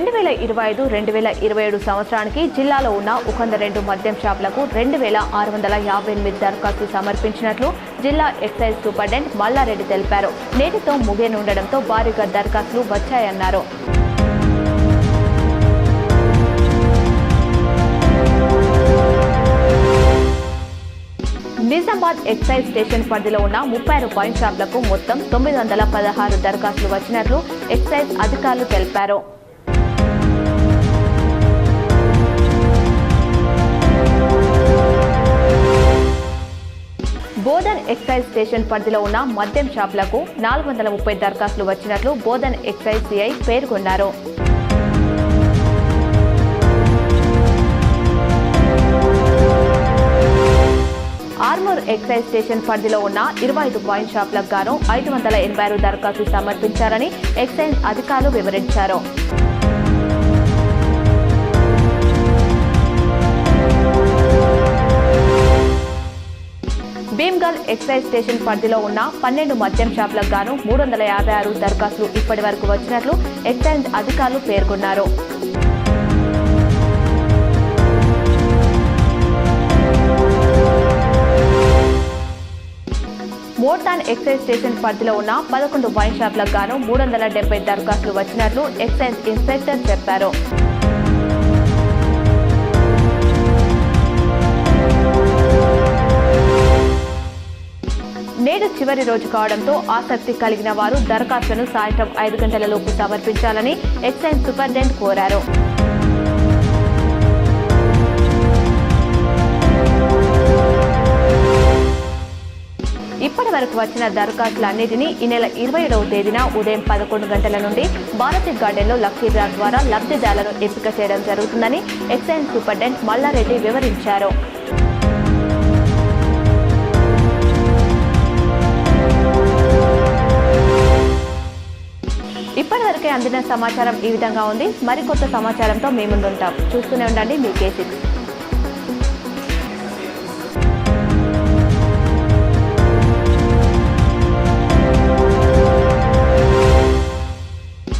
రెండు వేల ఇరవై ఐదు రెండు వేల ఇరవై ఏడు సంవత్సరానికి జిల్లాలో ఉన్న ఉకంద రెండు మద్యం షాపులకు రెండు వేల ఆరు వందల యాభై ఎనిమిది దరఖాస్తు సమర్పించినట్లు జిల్లా ఎక్సైజ్ సూపరింటెండెంట్ మల్లారెడ్డి తెలిపారు. నేటితో ముగియనుండటంతో భారీగా దరఖాస్తులు వచ్చాయన్నారు. నిజామాబాద్ ఎక్సైజ్ స్టేషన్ పరిధిలో ఉన్న ముప్పై ఆరు పాయింట్ షాపులకు మొత్తం తొమ్మిది వందల పదహారు దరఖాస్తులు వచ్చినట్లు ఎక్సైజ్ అధికారులు తెలిపారు. బోధన్ ఎక్సైజ్ స్టేషన్ పరిధిలో ఉన్న మద్యం షాపులకు నాలుగు వందల ముప్పై దరఖాస్తులు వచ్చినట్లు బోధన్ ఎక్సైజ్ సిఐ పేర్కొన్నారు. ఆర్మూర్ ఎక్సైజ్ స్టేషన్ పరిధిలో ఉన్న ఇరవై ఐదు పాయింట్ షాపులకు గాను ఐదు వందల ఎనభై ఆరు దరఖాస్తులు సమర్పించారని ఎక్సైజ్ అధికారులు వివరించారు. భీమ్గల్ ఎక్సైజ్ స్టేషన్ పరిధిలో ఉన్న పన్నెండు మద్యం షాపులకు గాను మూడు వందల యాభై ఆరు దరఖాస్తులు ఇప్పటి వరకు వచ్చినట్లు ఎక్సైజ్ అధికారులు పేర్కొన్నారు. మోర్తాన్ ఎక్సైజ్ స్టేషన్ పరిధిలో ఉన్న పదకొండు వైన్ షాపులకు గాను మూడు వందల డెబ్బై దరఖాస్తులు వచ్చినట్లు ఎక్సైజ్ ఇన్స్పెక్టర్ చెప్పారు. చివరి రోజు కావడంతో ఆసక్తి కలిగిన వారు దరఖాస్తులను సాయంత్రం ఐదు గంటలలోపు సమర్పించాలని ఎక్సైజ్ సూపరింటెండెంట్ కోరారు. ఇప్పటి వరకు వచ్చిన దరఖాస్తులన్నింటినీ ఈ నెల ఇరవై ఏడవ తేదీన ఉదయం పదకొండు గంటల నుండి భారతి గార్డెన్లో లక్కీ డ్రా ద్వారా లబ్ధిదారులను ఎంపిక చేయడం జరుగుతుందని ఎక్సైజ్ సూపరింటెండెంట్ మల్లారెడ్డి వివరించారు. అందిన సమాచారం ఈ విధంగా ఉంది. మరికొత్త సమాచారంతో మీ ముందుంటాం చూస్తూనే ఉండండి మీ కే